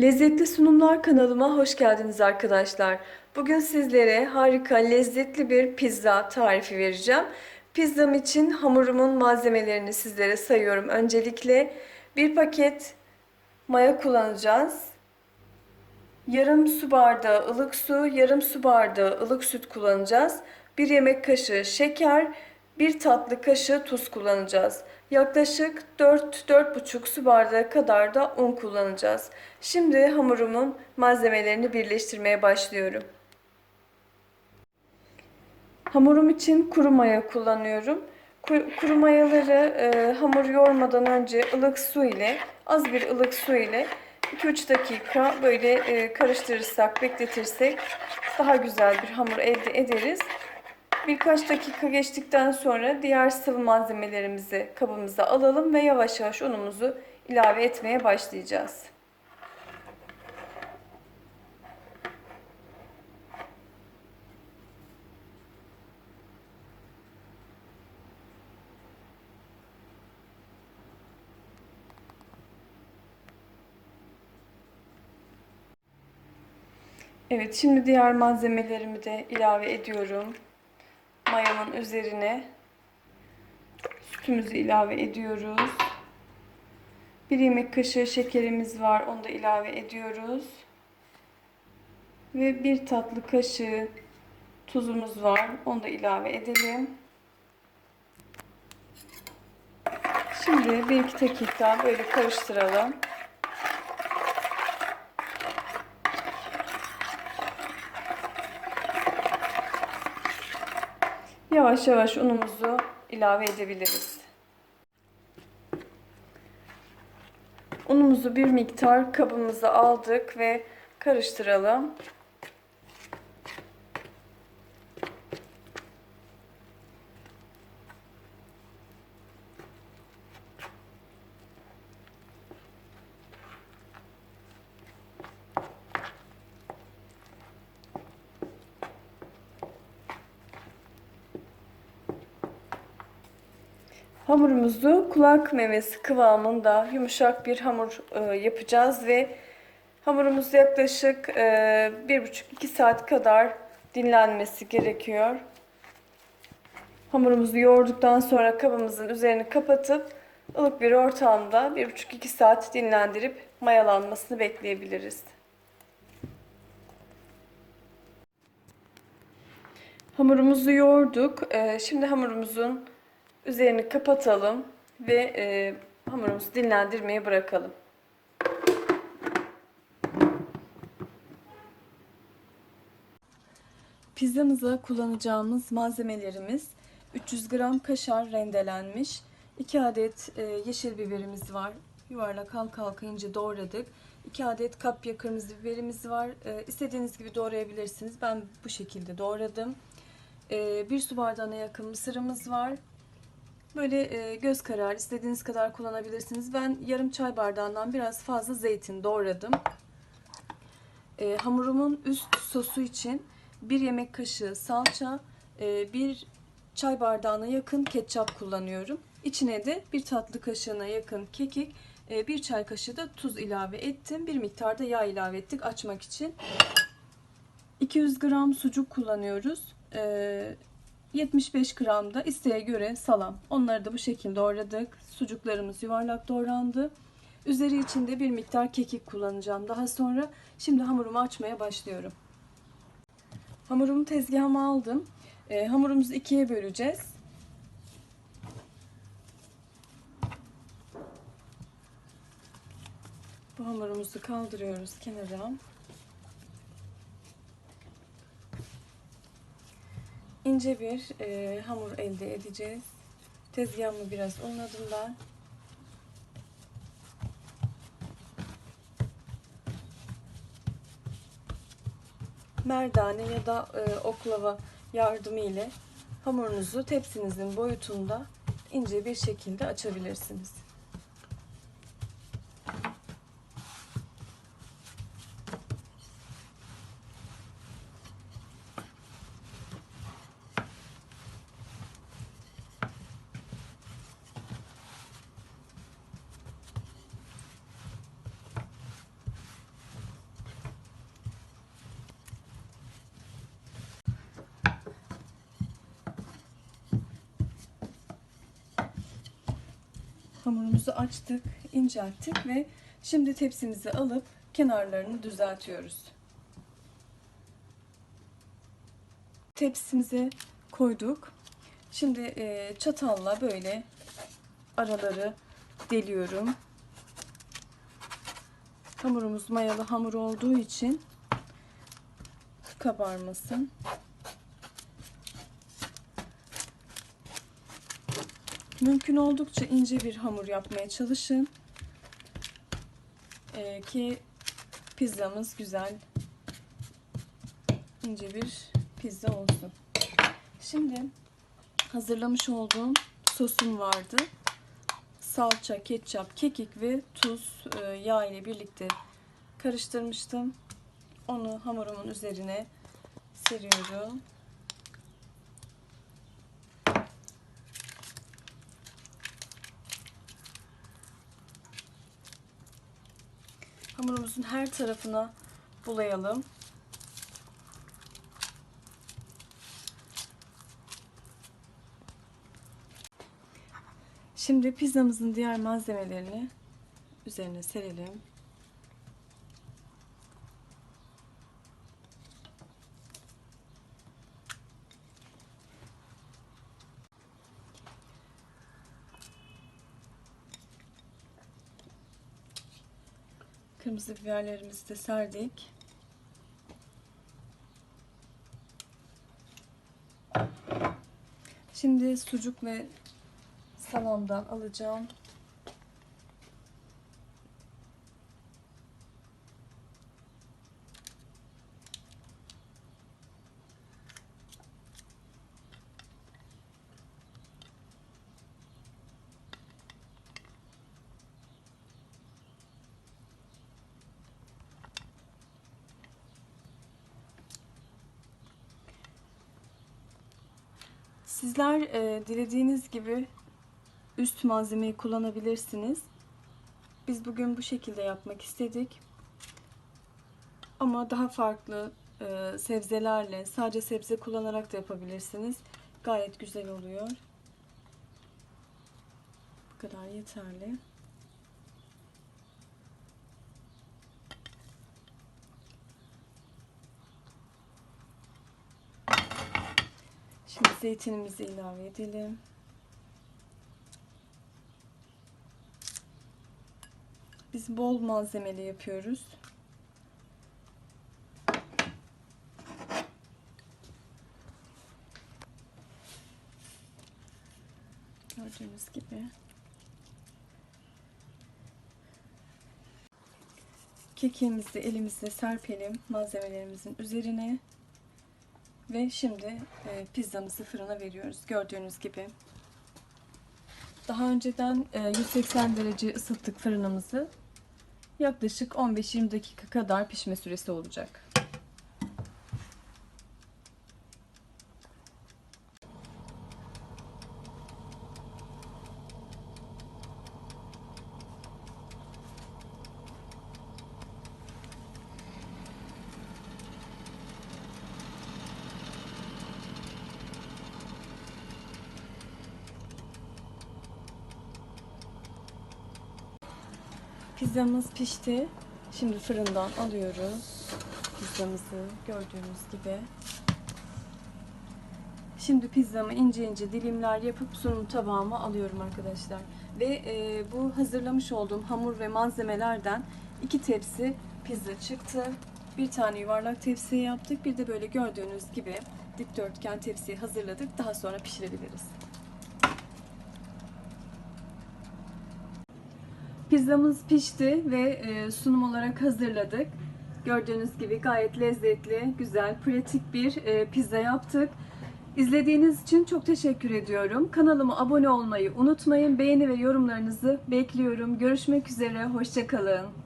Lezzetli Sunumlar kanalıma hoş geldiniz arkadaşlar. Bugün sizlere harika, lezzetli bir pizza tarifi vereceğim. Pizzam için hamurumun malzemelerini sizlere sayıyorum. Öncelikle bir paket maya kullanacağız. Yarım su bardağı ılık su, yarım su bardağı ılık süt kullanacağız. Bir yemek kaşığı şeker, bir tatlı kaşığı tuz kullanacağız. Yaklaşık 4-4,5 su bardağı kadar da un kullanacağız. Şimdi hamurumun malzemelerini birleştirmeye başlıyorum. Hamurum için kuru maya kullanıyorum. Ku- Kuru mayaları e, hamur yoğurmadan önce ılık su ile, az bir ılık su ile 2-3 dakika böyle e, karıştırırsak, bekletirsek daha güzel bir hamur elde ederiz. Birkaç dakika geçtikten sonra diğer sıvı malzemelerimizi kabımıza alalım ve yavaş yavaş unumuzu ilave etmeye başlayacağız. Evet, şimdi diğer malzemelerimi de ilave ediyorum. Mayamın üzerine sütümüzü ilave ediyoruz. Bir yemek kaşığı şekerimiz var, onu da ilave ediyoruz. Ve bir tatlı kaşığı tuzumuz var, onu da ilave edelim. Şimdi bir iki dakika böyle karıştıralım. Yavaş yavaş unumuzu ilave edebiliriz. Unumuzu bir miktar kabımıza aldık ve karıştıralım. Hamurumuzu kulak memesi kıvamında yumuşak bir hamur e, yapacağız ve hamurumuz yaklaşık e, bir buçuk iki saat kadar dinlenmesi gerekiyor. Hamurumuzu yoğurduktan sonra kabımızın üzerini kapatıp ılık bir ortamda bir buçuk iki saat dinlendirip mayalanmasını bekleyebiliriz. Hamurumuzu yoğurduk. E, Şimdi hamurumuzun Üzerini kapatalım ve e, hamurumuzu dinlendirmeye bırakalım. Pizzamıza kullanacağımız malzemelerimiz 300 gram kaşar rendelenmiş, 2 adet e, yeşil biberimiz var. Yuvarlak halka halka ince doğradık. 2 adet kapya kırmızı biberimiz var. E, istediğiniz gibi doğrayabilirsiniz. Ben bu şekilde doğradım. E, 1 su bardağına yakın mısırımız var. Böyle e, göz kararı istediğiniz kadar kullanabilirsiniz. Ben yarım çay bardağından biraz fazla zeytin doğradım. E, hamurumun üst sosu için bir yemek kaşığı salça, e, bir çay bardağına yakın ketçap kullanıyorum. İçine de bir tatlı kaşığına yakın kekik, e, bir çay kaşığı da tuz ilave ettim. Bir miktar da yağ ilave ettik açmak için. 200 gram sucuk kullanıyoruz. E, 75 gram da isteğe göre salam. Onları da bu şekilde doğradık. Sucuklarımız yuvarlak doğrandı. Üzeri içinde bir miktar kekik kullanacağım. Daha sonra şimdi hamurumu açmaya başlıyorum. Hamurumu tezgahıma aldım. E, hamurumuzu ikiye böleceğiz. Bu hamurumuzu kaldırıyoruz kenara. İnce bir e, hamur elde edeceğiz. Tezgahımı biraz unladım ben. Merdane ya da e, oklava yardımı ile hamurunuzu tepsinizin boyutunda ince bir şekilde açabilirsiniz. Hamurumuzu açtık, incelttik ve şimdi tepsimizi alıp kenarlarını düzeltiyoruz. Tepsimize koyduk. Şimdi e, çatalla böyle araları deliyorum. Hamurumuz mayalı hamur olduğu için kabarmasın. Mümkün oldukça ince bir hamur yapmaya çalışın. Ee, ki pizzamız güzel ince bir pizza olsun. Şimdi hazırlamış olduğum sosum vardı. Salça, ketçap, kekik ve tuz, e, yağ ile birlikte karıştırmıştım. Onu hamurumun üzerine seriyorum. Hamurumuzun her tarafına bulayalım. Şimdi pizzamızın diğer malzemelerini üzerine serelim. Kırmızı biberlerimizi de serdik. Şimdi sucuk ve salamdan alacağım. Sizler e, dilediğiniz gibi üst malzemeyi kullanabilirsiniz. Biz bugün bu şekilde yapmak istedik. Ama daha farklı e, sebzelerle, sadece sebze kullanarak da yapabilirsiniz. Gayet güzel oluyor. Bu kadar yeterli. Şimdi zeytinimizi ilave edelim. Biz bol malzemeli yapıyoruz. Gördüğünüz gibi. Kekiğimizi elimizle serpelim malzemelerimizin üzerine. Ve şimdi e, pizzamızı fırına veriyoruz. Gördüğünüz gibi. Daha önceden e, 180 derece ısıttık fırınımızı. Yaklaşık 15-20 dakika kadar pişme süresi olacak. Pizzamız pişti. Şimdi fırından alıyoruz pizzamızı gördüğünüz gibi. Şimdi pizzamı ince ince dilimler yapıp sunum tabağıma alıyorum arkadaşlar. Ve e, bu hazırlamış olduğum hamur ve malzemelerden iki tepsi pizza çıktı. Bir tane yuvarlak tepsi yaptık. Bir de böyle gördüğünüz gibi dikdörtgen tepsiyi hazırladık. Daha sonra pişirebiliriz. Pizzamız pişti ve e, sunum olarak hazırladık. Gördüğünüz gibi gayet lezzetli, güzel, pratik bir e, pizza yaptık. İzlediğiniz için çok teşekkür ediyorum. Kanalıma abone olmayı unutmayın. Beğeni ve yorumlarınızı bekliyorum. Görüşmek üzere, hoşçakalın.